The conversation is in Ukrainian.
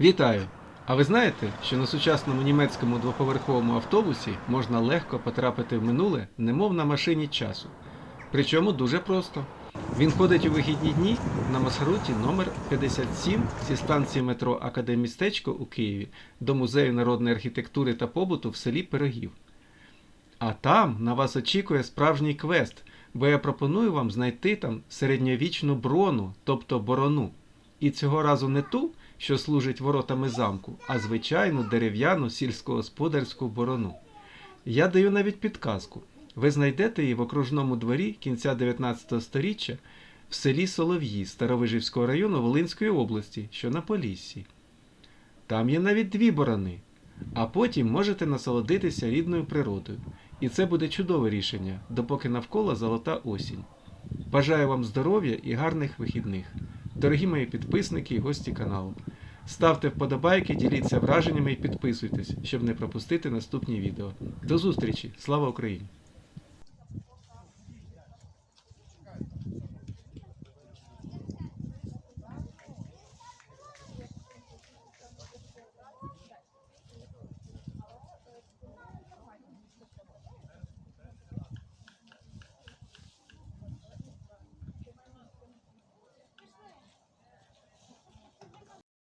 Вітаю! А ви знаєте, що на сучасному німецькому двоповерховому автобусі можна легко потрапити в минуле, немов на машині часу. Причому дуже просто. Він ходить у вихідні дні на маршруті номер 57 зі станції метро Академістечко у Києві до Музею народної архітектури та побуту в селі Пирогів. А там на вас очікує справжній квест, бо я пропоную вам знайти там середньовічну брону, тобто борону. І цього разу не ту, що служить воротами замку, а звичайну дерев'яну сільськогосподарську борону. Я даю навіть підказку. Ви знайдете її в окружному дворі кінця 19 століття в селі Солов'ї Старовижівського району Волинської області, що на Поліссі. Там є навіть дві борони, а потім можете насолодитися рідною природою. І це буде чудове рішення, допоки навколо золота осінь. Бажаю вам здоров'я і гарних вихідних. Дорогі мої підписники і гості каналу. Ставте вподобайки, діліться враженнями і підписуйтесь, щоб не пропустити наступні відео. До зустрічі! Слава Україні!